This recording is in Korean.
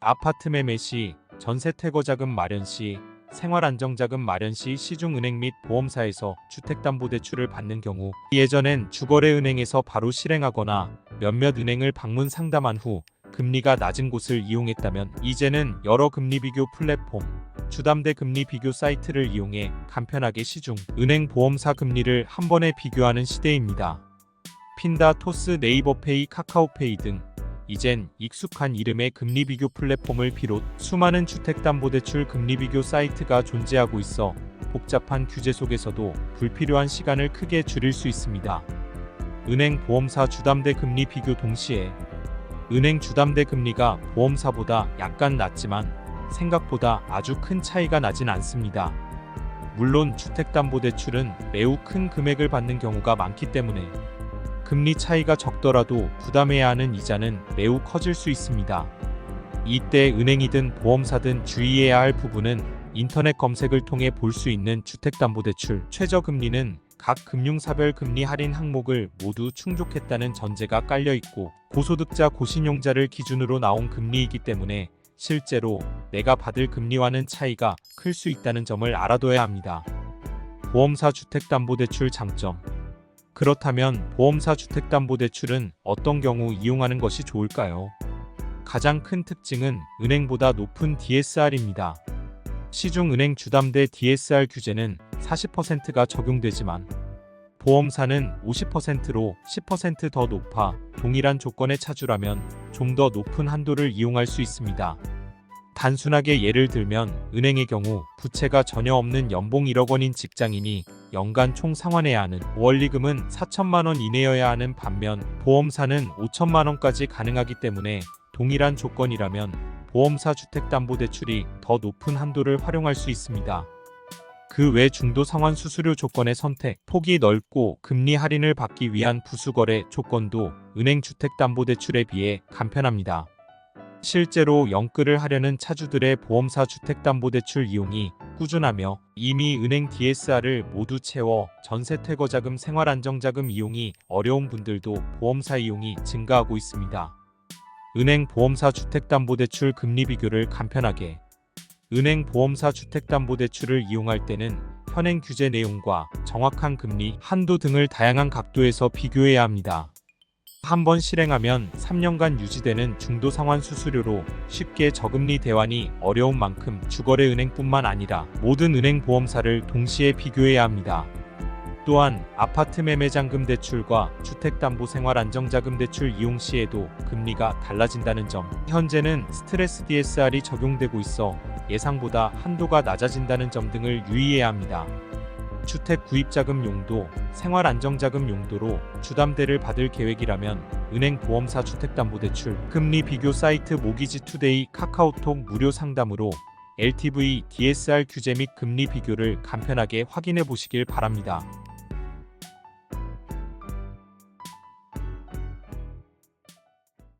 아파트 매매 시, 전세 퇴거 자금 마련 시, 생활 안정자금 마련 시 시중은행 및 보험사에서 주택담보대출을 받는 경우 예전엔 주거래은행에서 바로 실행하거나 몇몇 은행을 방문 상담한 후 금리가 낮은 곳을 이용했다면 이제는 여러 금리 비교 플랫폼, 주담대 금리 비교 사이트를 이용해 간편하게 시중 은행 보험사 금리를 한 번에 비교하는 시대입니다. 핀다, 토스, 네이버페이, 카카오페이 등 이젠 익숙한 이름의 금리 비교 플랫폼을 비롯 수많은 주택담보대출 금리 비교 사이트가 존재하고 있어 복잡한 규제 속에서도 불필요한 시간을 크게 줄일 수 있습니다. 은행 보험사 주담대 금리 비교 동시에 은행 주담대 금리가 보험사보다 약간 낮지만 생각보다 아주 큰 차이가 나진 않습니다. 물론 주택담보대출은 매우 큰 금액을 받는 경우가 많기 때문에 금리 차이가 적더라도 부담해야 하는 이자는 매우 커질 수 있습니다. 이때 은행이든 보험사든 주의해야 할 부분은 인터넷 검색을 통해 볼 수 있는 주택담보대출 최저금리는 각 금융사별 금리 할인 항목을 모두 충족했다는 전제가 깔려 있고 고소득자 고신용자를 기준으로 나온 금리이기 때문에 실제로 내가 받을 금리와는 차이가 클 수 있다는 점을 알아둬야 합니다. 보험사 주택담보대출 장점 그렇다면 보험사 주택담보대출은 어떤 경우 이용하는 것이 좋을까요? 가장 큰 특징은 은행보다 높은 DSR입니다. 시중 은행 주담대 DSR 규제는 40%가 적용되지만 보험사는 50%로 10%더 높아 동일한 조건의 차주라면 좀 더 높은 한도를 이용할 수 있습니다. 단순하게 예를 들면 은행의 경우 부채가 전혀 없는 연봉 1억 원인 직장인이 연간 총 상환해야 하는 원리금은 4천만 원 이내여야 하는 반면 보험사는 5천만 원까지 가능하기 때문에 동일한 조건이라면 보험사 주택담보대출이 더 높은 한도를 활용할 수 있습니다. 그 외 중도 상환 수수료 조건의 선택, 폭이 넓고 금리 할인을 받기 위한 부수거래 조건도 은행 주택담보대출에 비해 간편합니다. 실제로 연끌을 하려는 차주들의 보험사 주택담보대출 이용이 꾸준하며 이미 은행 DSR을 모두 채워 전세 퇴거자금 생활안정자금 이용이 어려운 분들도 보험사 이용이 증가하고 있습니다. 은행 보험사 주택담보대출 금리 비교를 간편하게 은행 보험사 주택담보대출을 이용할 때는 현행 규제 내용과 정확한 금리, 한도 등을 다양한 각도에서 비교해야 합니다. 한 번 실행하면 3년간 유지되는 중도 상환 수수료로 쉽게 저금리 대환이 어려운 만큼 주거래 은행뿐만 아니라 모든 은행 보험사를 동시에 비교해야 합니다. 또한 아파트 매매장금 대출과 주택담보생활안정자금 대출 이용 시에도 금리가 달라진다는 점. 현재는 스트레스 DSR이 적용되고 있어 예상보다 한도가 낮아진다는 점 등을 유의해야 합니다. 주택 구입자금 용도, 생활안정자금 용도로 주담대를 받을 계획이라면 은행 보험사 주택담보대출 금리 비교 사이트 모기지 투데이 카카오톡 무료 상담으로 LTV, DSR 규제 및 금리 비교를 간편하게 확인해 보시길 바랍니다.